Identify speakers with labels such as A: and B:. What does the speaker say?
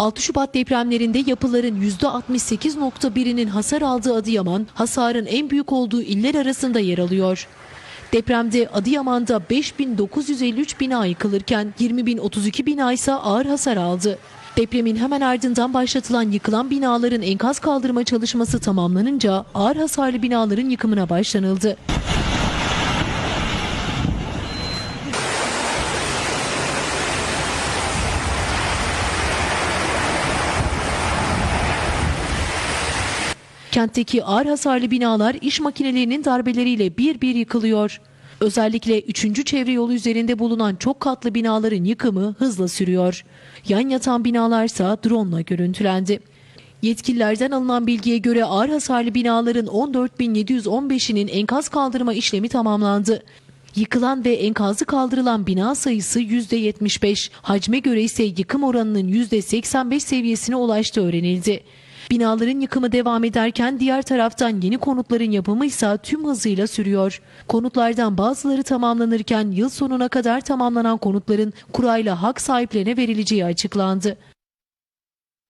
A: 6 Şubat depremlerinde yapıların %68.1'inin hasar aldığı Adıyaman, hasarın en büyük olduğu iller arasında yer alıyor. Depremde Adıyaman'da 5953 bina yıkılırken 20032 bina ise ağır hasar aldı. Depremin hemen ardından başlatılan yıkılan binaların enkaz kaldırma çalışması tamamlanınca ağır hasarlı binaların yıkımına başlanıldı. Kentteki ağır hasarlı binalar iş makinelerinin darbeleriyle bir bir yıkılıyor. Özellikle 3. çevre yolu üzerinde bulunan çok katlı binaların yıkımı hızla sürüyor. Yan yatan binalarsa drone ile görüntülendi. Yetkililerden alınan bilgiye göre ağır hasarlı binaların 14.715'inin enkaz kaldırma işlemi tamamlandı. Yıkılan ve enkazı kaldırılan bina sayısı %75, hacme göre ise yıkım oranının %85 seviyesine ulaştığı öğrenildi. Binaların yıkımı devam ederken diğer taraftan yeni konutların yapımı ise tüm hızıyla sürüyor. Konutlardan bazıları tamamlanırken yıl sonuna kadar tamamlanan konutların kurayla hak sahiplerine verileceği açıklandı.